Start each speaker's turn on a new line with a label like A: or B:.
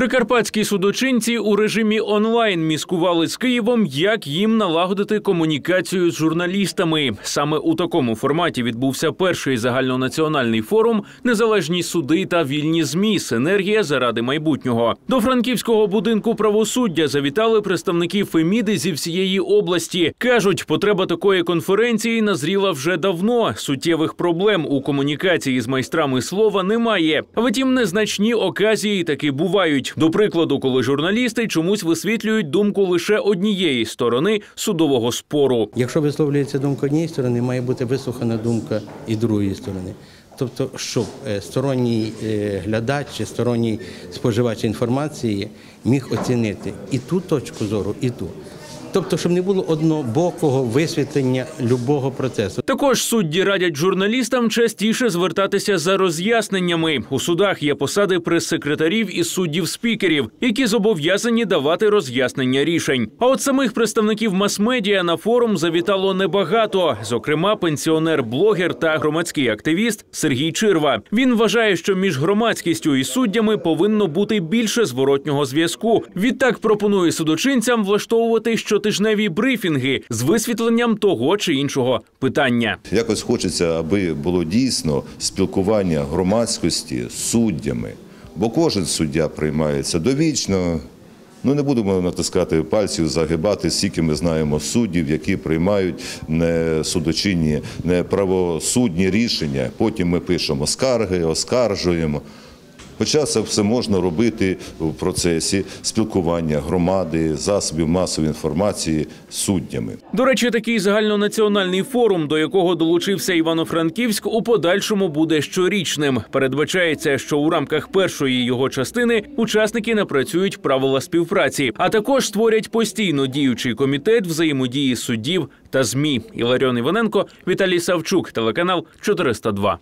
A: Прикарпатські судочинці у режимі онлайн міскували з Києвом, як їм налагодити комунікацію з журналістами. Саме у такому форматі відбувся перший загальнонаціональний форум Незалежні суди та вільні змі. Синергія заради майбутнього. До франківського будинку правосуддя завітали представники Феміди зі всієї області. кажуть, потреба такої конференції назріла вже давно. Суттєвих проблем у комунікації з майстрами слова немає. Втім, незначні оказії таки бувають. До прикладу, коли журналісти чомусь висвітлюють думку лише однієї сторони судового спору.
B: Якщо висловлюється думка однієї сторони, має бути вислухана думка і другої сторони. Тобто, щоб е, сторонній е, глядач чи сторонній споживач інформації міг оцінити і ту точку зору, і ту. Тобто, щоб не було однобокого висвітлення любого процесу.
A: Також судді радять журналістам частіше звертатися за роз'ясненнями. У судах є посади прес-секретарів і суддів-спікерів, які зобов'язані давати роз'яснення рішень. А от самих представників мас-медіа на форум завітало небагато. Зокрема, пенсіонер-блогер та громадський активіст Сергій Чирва. Він вважає, що між громадськістю і суддями повинно бути більше зворотнього зв'язку. Відтак пропонує судочинцям влаштовувати щотижневі брифінги з висвітленням того чи іншого питання.
C: Якось хочеться, аби було дійсно спілкування громадськості з суддями, бо кожен суддя приймається довічно. Ну не будемо натискати пальців, загибати, скільки ми знаємо суддів, які приймають не судочинні, не правосудні рішення. Потім ми пишемо скарги, оскаржуємо. Хоча це все можна робити в процесі спілкування громади, засобів масової інформації з суддями.
A: До речі, такий загальнонаціональний форум, до якого долучився Івано-Франківськ, у подальшому буде щорічним. Передбачається, що у рамках першої його частини учасники напрацюють правила співпраці, а також створять постійно діючий комітет взаємодії суддів та змі. Іларіон Іваненко, Віталій Савчук, телеканал 402.